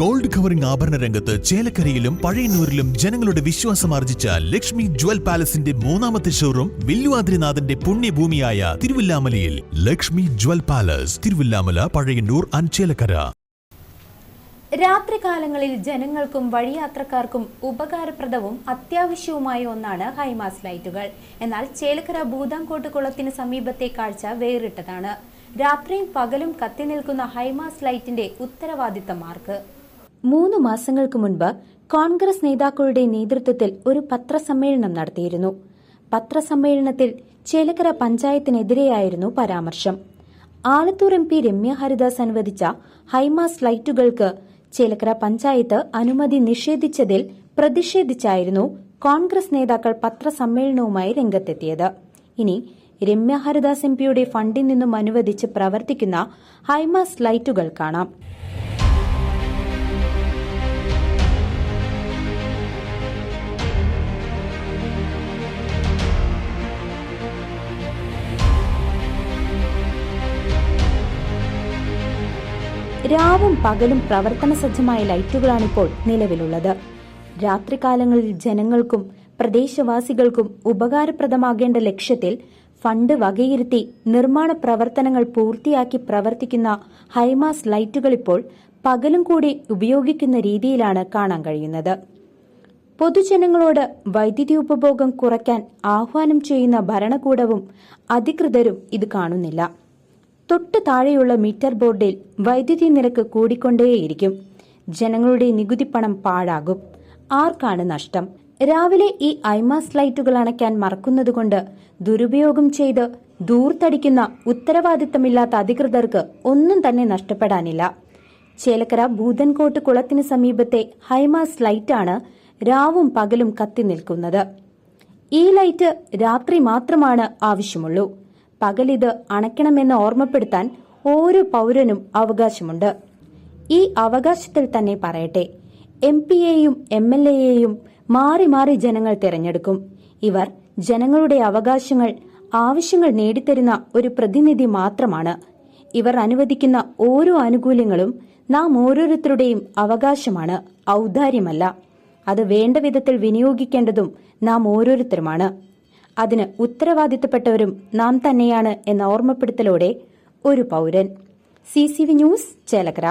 Gold covering ആഭരണ രംഗത്ത് ചേലക്കരയിലും പഴയന്നൂരിലും ജനങ്ങളുടെ വിശ്വാസം ആർജിച്ച ലക്ഷ്മി ജ്വൽ പാലസിന്റെ മൂന്നാമത്തെ ഷോറൂം വില്ലുവാദ്രിനാഥന്റെ പുണ്യഭൂമിയായ തിരുവില്ലാമലയിൽ. ലക്ഷ്മി ജ്വൽ പാലസ് തിരുവില്ലാമല പഴയന്നൂർ അഞ്ചേലക്കര രാത്രികാലങ്ങളിൽ ജനങ്ങൾക്കും വഴിയാത്രക്കാർക്കും ഉപകാരപ്രദവും അത്യാവശ്യവുമായ ഒന്നാണ് ഹൈമാസ് ലൈറ്റുകൾ. എന്നാൽ ചേലക്കര ഭൂതാംകോട്ട് കുളത്തിന് സമീപത്തെ കാഴ്ച വേറിട്ടതാണ്. രാത്രിയും പകലും കത്തിനിൽക്കുന്ന ഹൈമാസ് ലൈറ്റിന്റെ ഉത്തരവാദിത്തം ആർക്ക്? മൂന്ന് മാസങ്ങൾക്ക് മുൻപ് കോൺഗ്രസ് നേതാക്കളുടെ നേതൃത്വത്തിൽ ഒരു പത്രസമ്മേളനം നടത്തിയിരുന്നു. പത്രസമ്മേളനത്തിൽ ചേലക്കര പഞ്ചായത്തിനെതിരെയായിരുന്നു പരാമർശം. ആലത്തൂർ എം പി രമ്യ ഹരിദാസ് അനുവദിച്ച ഹൈമാസ് ലൈറ്റുകൾക്ക് ചേലക്കര പഞ്ചായത്ത് അനുമതി നിഷേധിച്ചതിൽ പ്രതിഷേധിച്ചായിരുന്നു കോൺഗ്രസ് നേതാക്കൾ പത്രസമ്മേളനവുമായി രംഗത്തെത്തിയത്. ഇനി രമ്യ ഹരിദാസ് എം പിയുടെ ഫണ്ടിൽ നിന്നും അനുവദിച്ച് പ്രവർത്തിക്കുന്ന ഹൈമാസ് ലൈറ്റുകൾ കാണാം. രാവും പകലും പ്രവർത്തന സജ്ജമായ ലൈറ്റുകളാണിപ്പോൾ നിലവിലുള്ളത്. രാത്രികാലങ്ങളിൽ ജനങ്ങൾക്കും പ്രദേശവാസികൾക്കും ഉപകാരപ്രദമാകേണ്ട ലക്ഷ്യത്തിൽ ഫണ്ട് വകയിരുത്തി നിർമ്മാണ പ്രവർത്തനങ്ങൾ പൂർത്തിയാക്കി പ്രവർത്തിക്കുന്ന ഹൈമാസ് ലൈറ്റുകൾ ഇപ്പോൾ പകലും കൂടി ഉപയോഗിക്കുന്ന രീതിയിലാണ് കാണാൻ കഴിയുന്നത്. പൊതുജനങ്ങളോട് വൈദ്യുതി ഉപഭോഗം കുറയ്ക്കാൻ ആഹ്വാനം ചെയ്യുന്ന ഭരണകൂടവും അധികൃതരും ഇത് കാണുന്നില്ല. തൊട്ടു താഴെയുള്ള മീറ്റർ ബോർഡിൽ വൈദ്യുതി നിരക്ക് കൂടിക്കൊണ്ടേയിരിക്കും. ജനങ്ങളുടെ നികുതി പണം പാഴാകും. ആർക്കാണ് നഷ്ടം? രാവിലെ ഈ ഐമാസ് ലൈറ്റുകൾ അണയ്ക്കാൻ മറക്കുന്നതുകൊണ്ട് ദുരുപയോഗം ചെയ്ത് ദൂർത്തടിക്കുന്ന ഉത്തരവാദിത്തമില്ലാത്ത അധികൃതർക്ക് ഒന്നും തന്നെ നഷ്ടപ്പെടാനില്ല. ചേലക്കര ഭൂതൻകോട്ട് കുളത്തിന് സമീപത്തെ ഹൈമാസ് ലൈറ്റാണ് രാവും പകലും കത്തി നിൽക്കുന്നത്. ഈ ലൈറ്റ് രാത്രി മാത്രമാണ് ആവശ്യമുള്ളൂ. പകലിത് അണയ്ക്കണമെന്ന് ഓർമ്മപ്പെടുത്താൻ ഓരോ പൗരനും അവകാശമുണ്ട്. ഈ അവകാശത്തിൽ തന്നെ പറയട്ടെ എം പിയെയും എം എൽ എയെയും മാറി മാറി ജനങ്ങൾ തിരഞ്ഞെടുക്കും. ഇവർ ജനങ്ങളുടെ അവകാശങ്ങൾ ആവശ്യങ്ങൾ നേടിത്തരുന്ന ഒരു പ്രതിനിധി മാത്രമാണ്. ഇവർ അനുവദിക്കുന്ന ഓരോ ആനുകൂല്യങ്ങളും നാം ഓരോരുത്തരുടെയും അവകാശമാണ് ഔദാര്യമല്ല. അത് വേണ്ട വിധത്തിൽ വിനിയോഗിക്കേണ്ടതും നാം ഓരോരുത്തരുമാണ്. അതിന് ഉത്തരവാദിത്തപ്പെട്ടവരും നാം തന്നെയാണ് എന്ന ഓർമ്മപ്പെടുത്തലോടെ ഒരു പൗരൻ. C news Chelakkara.